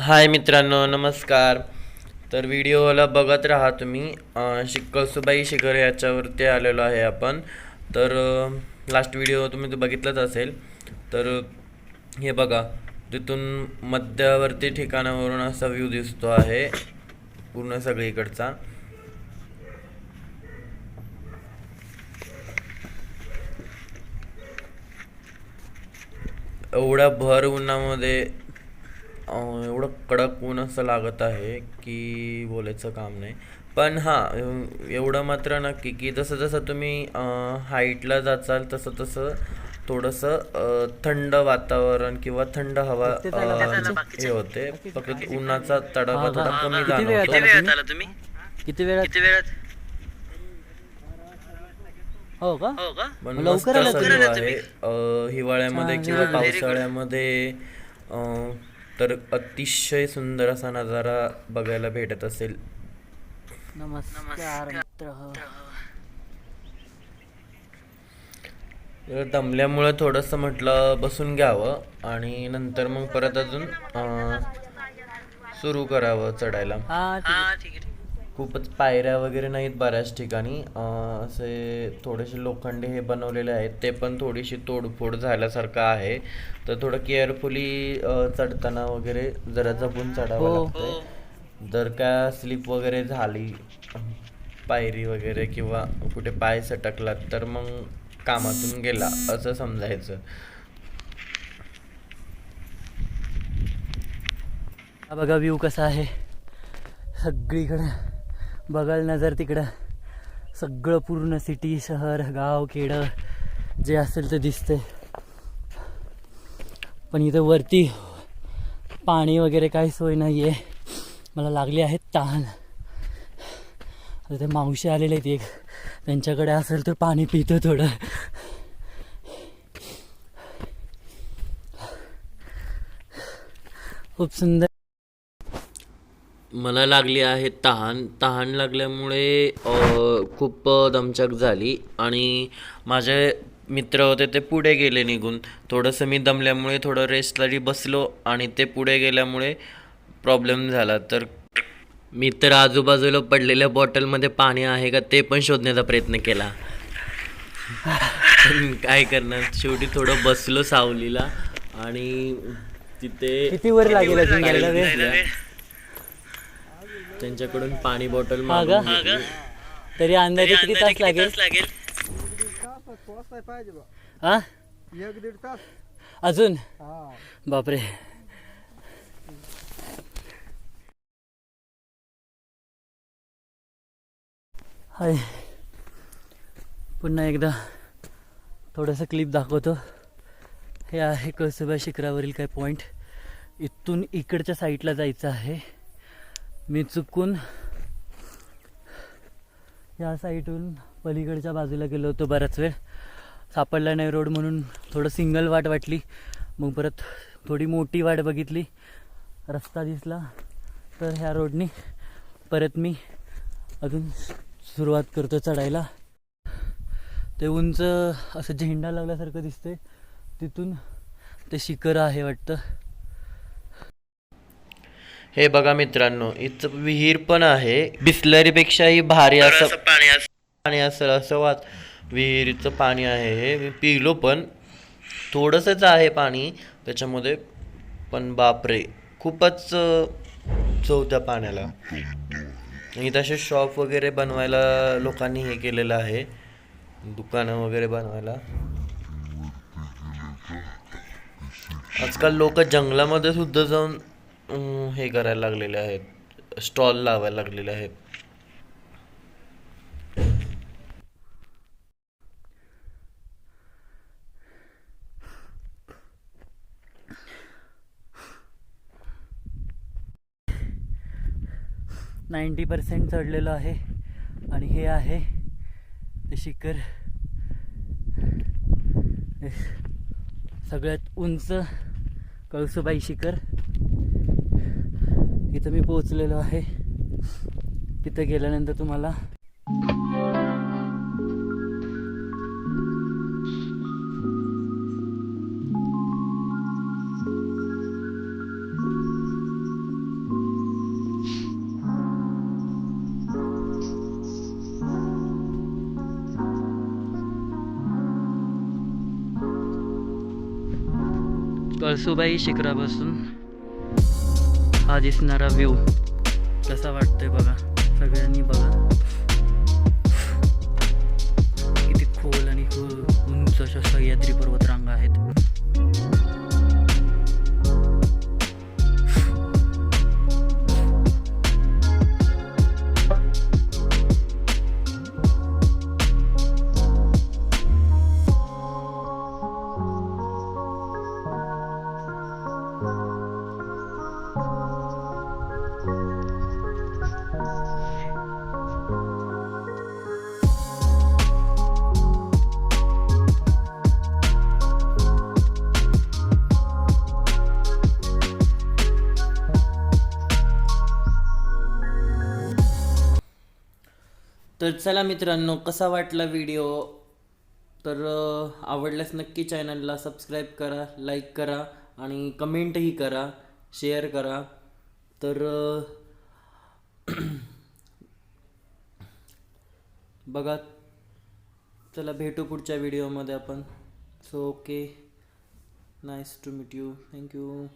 हाय मित्रांनो नमस्कार. तर व्हिडिओला बघत राहा तुम्ही. अं, कळसुबाई शिखर याच्यावरती आलेलो आहे आपण. तर लास्ट व्हिडिओ तुम्ही तो बघितलाच असेल. तर हे बघा तिथून मध्यवर्ती ठिकाणावरून असा व्ह्यू दिसतो आहे पूर्ण सगळीकडचा. एवढ्या भर उन्हामध्ये एवढं कडक ऊन असं लागत आहे की बोलायचं काम नाही. पण हां एव- एवढं मात्र नक्की की जसं जसं तुम्ही हाईटला जाचाल तसं तसं थोडंसं थंड वातावरण किंवा थंड हवा हे होते फक्त उन्हाचा तडाखा थोडा कमी किती वेळात जाणवतो. आला आला तुम्ही? किती वेळात? किती वेळात? हो का? हो का? पण मस्त आला आहे. हिवाळ्यामध्ये किंवा पावसाळ्यामध्ये तर अतिशय सुंदर असा नजारा बघायला भेटत असेल. नमस्कार तर दमल्यामुळं थोडंसं म्हटलं बसून घ्यावं आणि नंतर मग परत अजून सुरू करावं चढायला. खूपच पायऱ्या वगैरे नाहीत बऱ्याच ठिकाणी. असे थोडेसे लोखंडे हे बनवलेले आहेत. ते पण थोडीशी तोडफोड झाल्यासारखं आहे. तर थोडं केअरफुली चढताना वगैरे जरा जपून चढावं हो. लागतंय. जर का स्लिप वगैरे झाली पायरी वगैरे किंवा कुठे पाय सटकलात तर मग कामातून गेला असं समजायचं. हा बघा व्ह्यू कसा आहे. सगळीकडं बघाल जर तिकडं. सगळं पूर्ण सिटी शहर गाव खेडं जे असेल ते दिसते पण इथं वरती पाणी वगैरे काही सोय नाही आहे मला लागली आहे तहान. आता ते मावशी आलेले आहेत एक. त्यांच्याकडे असेल तर पाणी पितो थोडं. खूप सुंदर मला लागली आहे तहान. तहान लागल्यामुळे खूप दमछाक झाली आणि माझे मित्र होते ते पुढे गेले निघून. थोडंसं मी दमल्यामुळे थोडं रेस्टसाठी बसलो आणि ते पुढे गेल्यामुळे प्रॉब्लेम झाला. तर मी तर आजूबाजूला पडलेल्या बॉटलमध्ये पाणी आहे का ते पण शोधण्याचा प्रयत्न केला. काय करणार? शेवटी थोडं बसलो सावलीला आणि तिथे किती वर लागेल अजून काही यायला वेळ दिसल्या. त्यांच्याकडून पाणी बॉटल घेतली. तरी अंदाजे किती तास लागेल? तास लागेल? हा? एक दीड तास. अजून? हा. बापरे. हाय. पुन्हा एकदा थोडंसं क्लिप दाखवतो. हे आहे कळसुबा शिखरावरील काही पॉईंट इथून इकडच्या साईडला जायचं आहे. मी चुकून या साईडहून पलीकडच्या बाजूला गेलो होतो बराच वेळ. सापडला नाही रोड म्हणून थोडं सिंगल वाट वाटली. मग परत थोडी मोठी वाट बघितली. रस्ता दिसला तर ह्या रोडनी. परत मी अजून सुरुवात करतो चढायला. ते उंच असं झेंडा लागल्यासारखं दिसतंय. तिथून ते शिखर आहे वाटतं. हे बघा मित्रांनो इथं विहीर पण आहे. बिस्लरीपेक्षाही भारी असं असं पाणी असं पाणी असेल असं वाट विहिरीचं पाणी आहे. हे पिलो पण थोडंसंच आहे पाणी. त्याच्यामध्ये पण बापरे खूपच अं, चव त्या पाण्याला. आणि तसे शॉप वगैरे बनवायला लोकांनी हे केलेलं आहे. दुकानं वगैरे बनवायला. आजकाल लोक जंगलामध्ये सुद्धा जाऊन हे करायला लागलेले आहेत. स्टॉल लावायला लागलेले आहेत. नाईंटी पर्सेंट चढलेलो आहे. आणि हे आहे ते शिखर. सगळ्यात उंच कळसुबाई शिखर. इथं मी पोहोचलेलो आहे. तिथं गेल्यानंतर तुम्हाला कळसुबाई शिखरापासून हा दिसणारा व्ह्यू कसा वाटतोय बघा. सगळ्यांनी बघा. किती खोल आणि उंच अशा सह्याद्री पर्वत रांगा आहेत. तर चला मित्रांनो कसा वाटला व्हिडिओ तर आवडल्यास नक्की चॅनलला सबस्क्राईब करा लाईक करा आणि कमेंटही करा शेअर करा. तर बघा चला भेटू पुढच्या व्हिडिओमध्ये आपण. So okay nice to meet you thank you